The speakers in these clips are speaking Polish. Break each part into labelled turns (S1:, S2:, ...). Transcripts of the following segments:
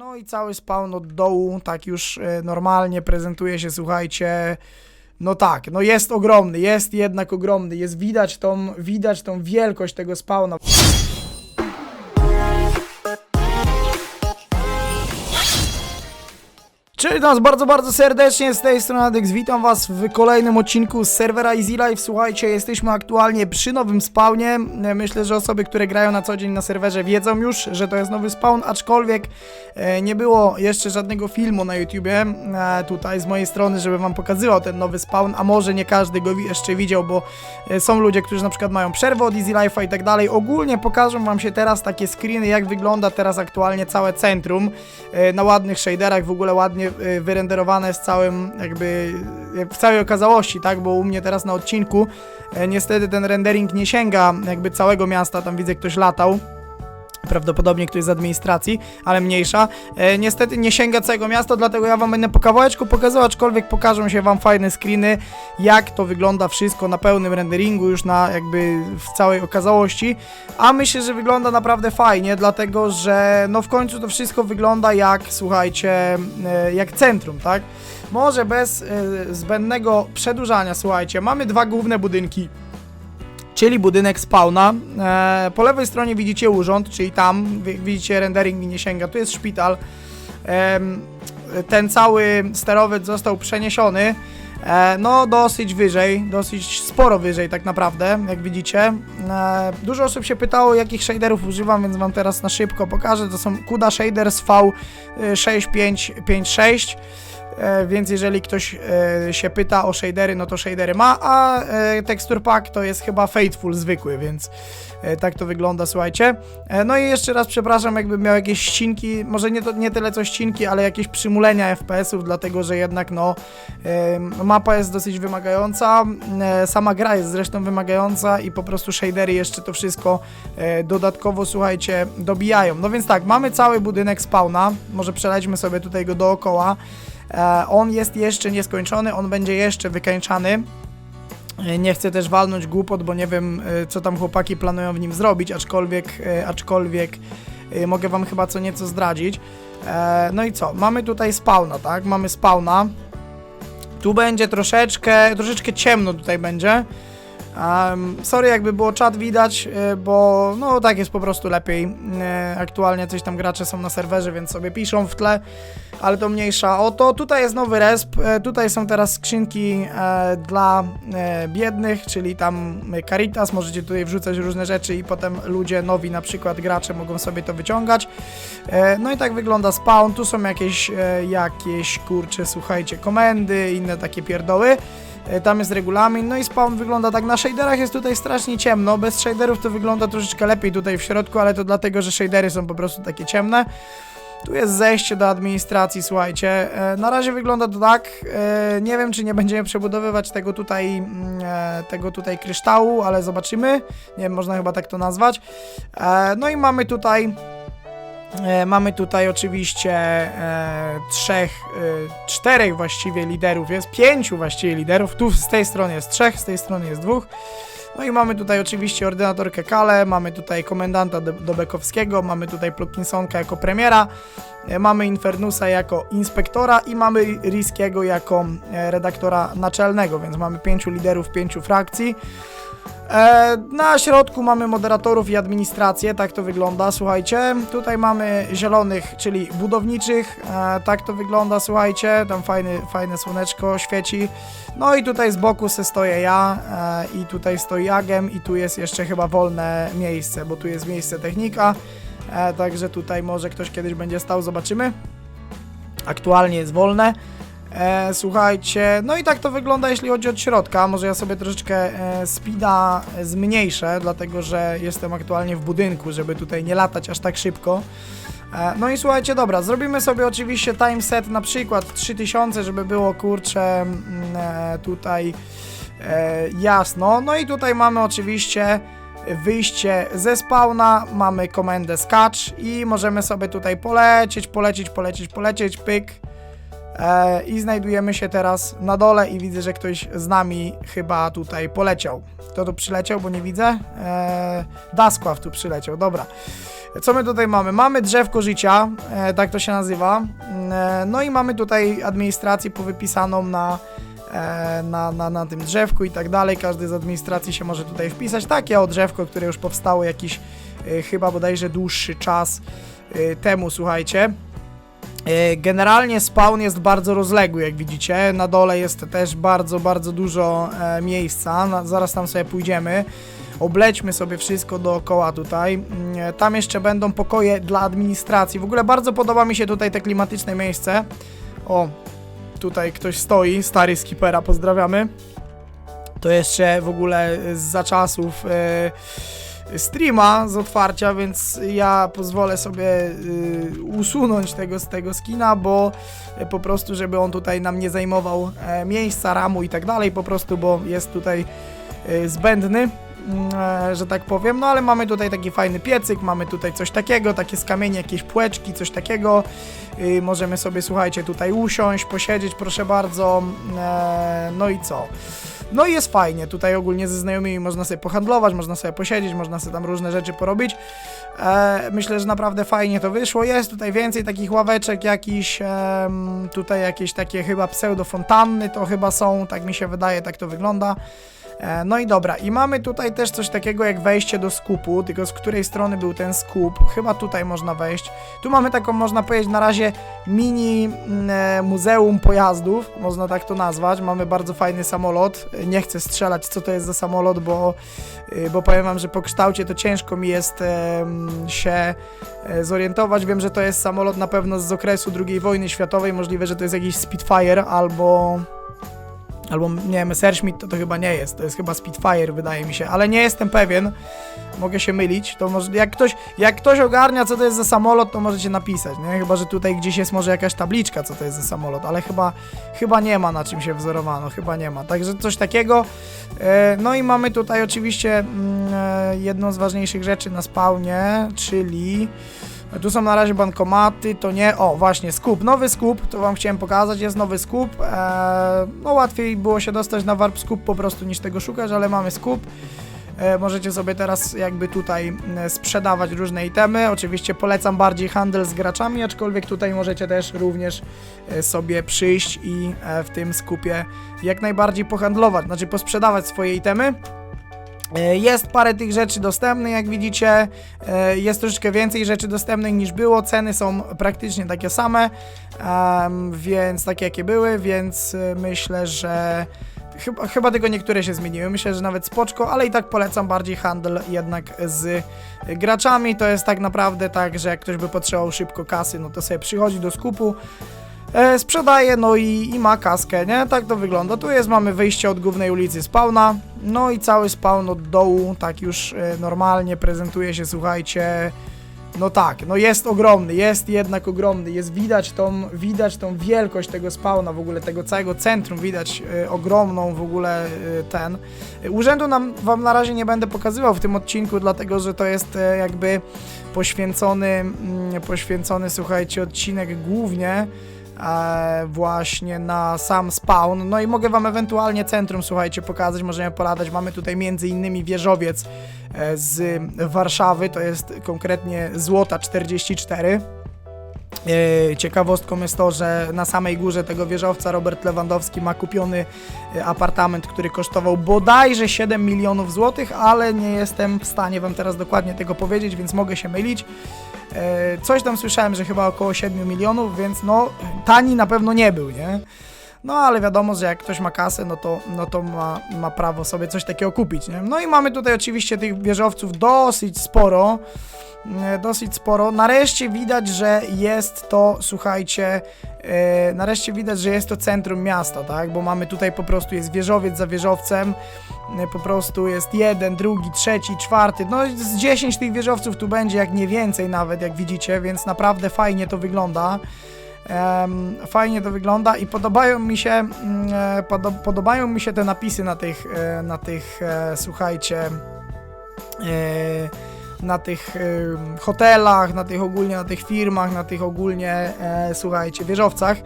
S1: No i cały spawn od dołu, tak już e, normalnie prezentuje się, słuchajcie. No tak, no jest ogromny, jest jednak ogromny, jest widać tą, widać tą wielkość tego spawna. Cześć nas bardzo, bardzo serdecznie, z tej strony Adex, witam was w kolejnym odcinku z serwera Easy Life. Słuchajcie, jesteśmy aktualnie przy nowym spawnie. Myślę, że osoby, które grają na co dzień na serwerze wiedzą już, że to jest nowy spawn, aczkolwiek e, nie było jeszcze żadnego filmu na YouTubie e, tutaj z mojej strony, żeby wam pokazywał ten nowy spawn, a może nie każdy go jeszcze widział, bo e, są ludzie, którzy na przykład mają przerwę od Easy Life'a i tak dalej. Ogólnie pokażę wam się teraz takie screeny, jak wygląda teraz aktualnie całe centrum e, na ładnych shaderach, w ogóle ładnie e, wyrenderowane z całym jakby w całej okazałości, tak, bo u mnie teraz na odcinku e, niestety ten rendering nie sięga jakby całego miasta, tam widzę ktoś latał. Prawdopodobnie ktoś z administracji, ale mniejsza. E, niestety nie sięga całego miasta, dlatego ja wam będę po kawałeczku pokazał, aczkolwiek pokażą się wam fajne screeny, jak to wygląda wszystko na pełnym renderingu, już na jakby w całej okazałości. A myślę, że wygląda naprawdę fajnie, dlatego że no w końcu to wszystko wygląda jak, słuchajcie, e, jak centrum, tak? Może bez e, zbędnego przedłużania, słuchajcie, mamy dwa główne budynki czyli budynek spawna. E, po lewej stronie widzicie urząd, czyli tam wi- widzicie rendering mi nie sięga, tu jest szpital. Em, ten cały sterowiec został przeniesiony e, no dosyć wyżej, dosyć sporo wyżej tak naprawdę, jak widzicie. E, dużo osób się pytało jakich shaderów używam, więc wam teraz na szybko pokażę. To są CUDA Shaders V6556 E, więc jeżeli ktoś e, się pyta o shadery, no to shadery ma, a e, texture pack to jest chyba Faithful zwykły, więc e, tak to wygląda, słuchajcie. E, no i jeszcze raz przepraszam, jakbym miał jakieś ścinki, może nie, to, nie tyle co ścinki, ale jakieś przymulenia FPS-ów, dlatego że jednak no e, mapa jest dosyć wymagająca, e, sama gra jest zresztą wymagająca i po prostu shadery jeszcze to wszystko e, dodatkowo, słuchajcie, dobijają. No więc tak, mamy cały budynek spawna, może przelećmy sobie tutaj go dookoła. E, on jest jeszcze nieskończony, on będzie jeszcze wykańczany. E, Nie chcę też walnąć głupot, bo nie wiem, e, co tam chłopaki planują w nim zrobić, aczkolwiek, aczkolwiek mogę wam chyba co nieco zdradzić. No i co? Mamy tutaj spawna, tak? Mamy spawna. Tu będzie troszeczkę, troszeczkę ciemno tutaj będzie. Um, sorry, jakby było czat widać, e, bo no tak jest po prostu lepiej. E, Aktualnie coś tam gracze są na serwerze, więc sobie piszą w tle, ale to mniejsza. Oto tutaj jest nowy resp. e, Tutaj są teraz skrzynki e, dla e, biednych, czyli tam Caritas. Możecie tutaj wrzucać różne rzeczy i potem ludzie nowi, na przykład gracze, mogą sobie to wyciągać. E, No i tak wygląda spawn. Tu są jakieś, e, jakieś kurcze, słuchajcie, komendy, inne takie pierdoły. E, Tam jest regulamin, no i spawn wygląda tak. Na shaderach jest tutaj strasznie ciemno. Bez shaderów to wygląda troszeczkę lepiej tutaj w środku, ale to dlatego, że shadery są po prostu takie ciemne. Tu jest zejście do administracji, słuchajcie. E, Na razie wygląda to tak. E, Nie wiem, czy nie będziemy przebudowywać tego tutaj, mm, tego tutaj kryształu, ale zobaczymy. Nie wiem, można chyba tak to nazwać. No i mamy tutaj Mamy tutaj oczywiście e, trzech, e, czterech właściwie liderów, jest pięciu właściwie liderów. Tu z tej strony jest trzech, z tej strony jest dwóch. No i mamy tutaj oczywiście ordynatorkę Kale, mamy tutaj komendanta Do- Dobekowskiego, mamy tutaj Plukinsonka jako premiera, e, mamy Infernusa jako inspektora i mamy Riskiego jako e, redaktora naczelnego, więc mamy pięciu liderów, pięciu frakcji. E, na środku mamy moderatorów i administrację, tak to wygląda, słuchajcie. Tutaj mamy zielonych, czyli budowniczych, e, tak to wygląda, słuchajcie. Tam fajny, fajne słoneczko świeci. No i tutaj z boku se stoję ja e, i tutaj stoi Agem i tu jest jeszcze chyba wolne miejsce, bo tu jest miejsce technika. Także tutaj może ktoś kiedyś będzie stał, zobaczymy. Aktualnie jest wolne. E, słuchajcie, no i tak to wygląda jeśli chodzi od środka. Może ja sobie troszeczkę e, speeda zmniejszę, dlatego że jestem aktualnie w budynku, żeby tutaj nie latać aż tak szybko. E, no i słuchajcie, dobra, zrobimy sobie oczywiście timeset na przykład 3000, żeby było kurczę mm, e, tutaj e, jasno. No i tutaj mamy oczywiście wyjście ze spawna, mamy komendę skacz i możemy sobie tutaj polecieć, polecieć, polecieć, polecieć, pyk. E, I znajdujemy się teraz na dole i widzę, że ktoś z nami chyba tutaj poleciał. Kto tu przyleciał, bo nie widzę? E, Daskław tu przyleciał, dobra. Co my tutaj mamy? Mamy drzewko życia, e, tak to się nazywa. E, no i mamy tutaj administrację powypisaną na, na, na, na tym drzewku i tak dalej. Każdy z administracji się może tutaj wpisać. Takie o drzewko, które już powstało jakiś e, chyba bodajże dłuższy czas temu, słuchajcie. E, Generalnie spawn jest bardzo rozległy, jak widzicie. Na dole jest też bardzo, bardzo dużo e, miejsca. Zaraz tam sobie pójdziemy. Oblećmy sobie wszystko dookoła tutaj. Mm, e, Tam jeszcze będą pokoje dla administracji. W ogóle bardzo podoba mi się tutaj te klimatyczne miejsce. O, tutaj ktoś stoi, stary skipera, pozdrawiamy. To jeszcze w ogóle za czasów streama z otwarcia, więc ja pozwolę sobie y, usunąć tego z tego skina, bo e, po prostu, żeby on tutaj nam nie zajmował e, miejsca, ramu i tak dalej, po prostu, bo jest tutaj e, zbędny, mm, e, że tak powiem. No ale mamy tutaj taki fajny piecyk, mamy tutaj coś takiego, takie z jakieś płeczki, coś takiego. Y, możemy sobie, słuchajcie, tutaj usiąść, posiedzieć, proszę bardzo. E, no i co? No i jest fajnie, tutaj ogólnie ze znajomymi można sobie pohandlować, można sobie posiedzieć, można sobie tam różne rzeczy porobić. E, myślę, że naprawdę fajnie to wyszło. Jest tutaj więcej takich ławeczek jakiś, em, tutaj jakieś takie chyba pseudofontanny to chyba są, tak mi się wydaje, tak to wygląda. E, No i dobra, i mamy tutaj też coś takiego jak wejście do skupu, tylko z której strony był ten skup? Chyba tutaj można wejść. Tu mamy taką, można powiedzieć, na razie mini mm, e, muzeum pojazdów, można tak to nazwać. Mamy bardzo fajny samolot. Nie chcę strzelać, co to jest za samolot, bo, bo powiem wam, że po kształcie to ciężko mi jest em, się e, zorientować. Wiem, że to jest samolot na pewno z okresu II wojny światowej. Możliwe, że to jest jakiś Spitfire albo albo nie wiem, Messerschmitt to, to chyba nie jest, to jest chyba Spitfire wydaje mi się, ale nie jestem pewien, mogę się mylić, to może, jak ktoś, jak ktoś ogarnia co to jest za samolot, to możecie napisać, nie, chyba, że tutaj gdzieś jest może jakaś tabliczka co to jest za samolot, ale chyba, chyba nie ma na czym się wzorowano, chyba nie ma, także coś takiego, e, no i mamy tutaj oczywiście mm, e, jedną z ważniejszych rzeczy na spawnie, czyli tu są na razie bankomaty, to nie. O, właśnie, skup. Nowy skup, to wam chciałem pokazać, jest nowy skup. Eee, no łatwiej było się dostać na warp skup po prostu niż tego szukać, ale mamy skup. E, możecie sobie teraz jakby tutaj e, sprzedawać różne itemy. Oczywiście polecam bardziej handel z graczami, aczkolwiek tutaj możecie też również e, sobie przyjść i e, w tym skupie jak najbardziej pohandlować, znaczy posprzedawać swoje itemy. E, Jest parę tych rzeczy dostępnych, jak widzicie. E, Jest troszeczkę więcej rzeczy dostępnych niż było. Ceny są praktycznie takie same, więc takie jakie były, więc e, myślę, że chyba, chyba tylko niektóre się zmieniły. Myślę, że nawet spoczko, ale i tak polecam bardziej handel jednak z graczami. To jest tak naprawdę tak, że jak ktoś by potrzebował szybko kasy, no to sobie przychodzi do skupu. E, sprzedaje, no i, i ma kaskę, nie? Tak to wygląda. Tu jest, mamy wyjście od głównej ulicy spawna, no i cały spawn od dołu, tak już e, normalnie prezentuje się, słuchajcie. No tak, no jest ogromny, jest jednak ogromny, jest widać tą, widać tą wielkość tego spawna, w ogóle tego całego centrum, widać e, ogromną w ogóle e, ten. Urzędu nam, wam na razie nie będę pokazywał w tym odcinku, dlatego że to jest e, jakby poświęcony, mm, poświęcony, słuchajcie, odcinek głównie e, właśnie na sam spawn. No i mogę wam ewentualnie centrum, słuchajcie, pokazać, możemy poladać. Mamy tutaj między innymi wieżowiec e, z Warszawy, to jest konkretnie Złota 44. E, Ciekawostką jest to, że na samej górze tego wieżowca Robert Lewandowski ma kupiony e, apartament, który kosztował bodajże 7 milionów złotych, ale nie jestem w stanie wam teraz dokładnie tego powiedzieć, więc mogę się mylić. E, Coś tam słyszałem, że chyba około 7 milionów, więc no tani na pewno nie był, nie? No ale wiadomo, że jak ktoś ma kasę, no to, no to ma, ma prawo sobie coś takiego kupić, nie? No i mamy tutaj oczywiście tych wieżowców dosyć sporo, dosyć sporo. Nareszcie widać, że jest to, słuchajcie, e, nareszcie widać, że jest to centrum miasta, tak? Bo mamy tutaj po prostu jest wieżowiec za wieżowcem, po prostu jest jeden, drugi, trzeci, czwarty, no z 10 tych wieżowców tu będzie, jak nie więcej nawet, jak widzicie, więc naprawdę fajnie to wygląda. Fajnie to wygląda i podobają mi się mm, e, podo podobają mi się te napisy na tych e, na tych e, słuchajcie na tych hotelach, na tych ogólnie na tych firmach, na tych ogólnie słuchajcie wieżowcach.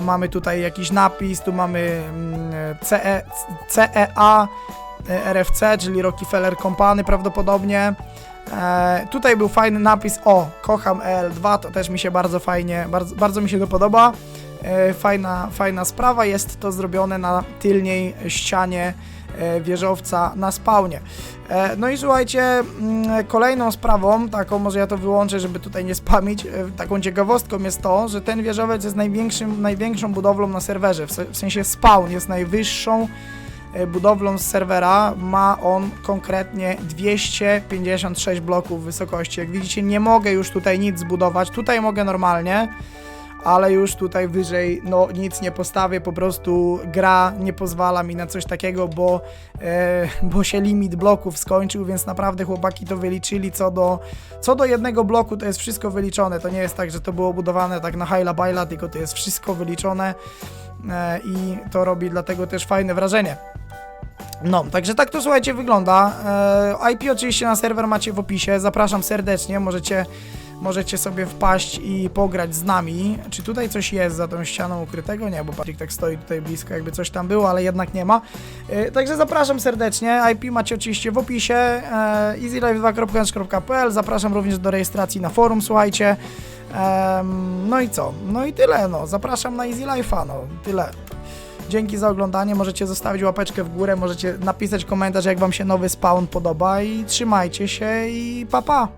S1: Mamy tutaj jakiś napis, tu mamy mm, CE, CEA e, RFC, czyli Rockefeller Company prawdopodobnie. E, tutaj był fajny napis, o, kocham EL2, to też mi się bardzo fajnie, bardzo, bardzo mi się to podoba. E, fajna, fajna sprawa, jest to zrobione na tylniej ścianie e, wieżowca na spawnie. No i słuchajcie, mm, kolejną sprawą, taką może ja to wyłączę, żeby tutaj nie spamić, taką ciekawostką jest to, że ten wieżowiec jest największym, największą budowlą na serwerze, w, se, w sensie spawn jest najwyższą budowlą z serwera, ma on konkretnie 256 bloków wysokości. Jak widzicie, nie mogę już tutaj nic zbudować, tutaj mogę normalnie, ale już tutaj wyżej no nic nie postawię, po prostu gra nie pozwala mi na coś takiego, bo, e, bo się limit bloków skończył, więc naprawdę chłopaki to wyliczyli. Co do, co do jednego bloku to jest wszystko wyliczone, to nie jest tak, że to było budowane tak na hajla bajla, tylko to jest wszystko wyliczone e, i to robi dlatego też fajne wrażenie. No, także tak to słuchajcie wygląda. E, IP oczywiście na serwer macie w opisie. Zapraszam serdecznie, możecie, możecie sobie wpaść i pograć z nami. Czy tutaj coś jest za tą ścianą ukrytego? Nie, bo Patryk tak stoi tutaj blisko, jakby coś tam było, ale jednak nie ma. E, także zapraszam serdecznie. IP macie oczywiście w opisie. E, easylife2.pl Zapraszam również do rejestracji na forum, słuchajcie. No i co? No i tyle, no. Zapraszam na Easy Life'a, no. Tyle. Dzięki za oglądanie, możecie zostawić łapeczkę w górę, możecie napisać komentarz jak wam się nowy spawn podoba i trzymajcie się i pa pa!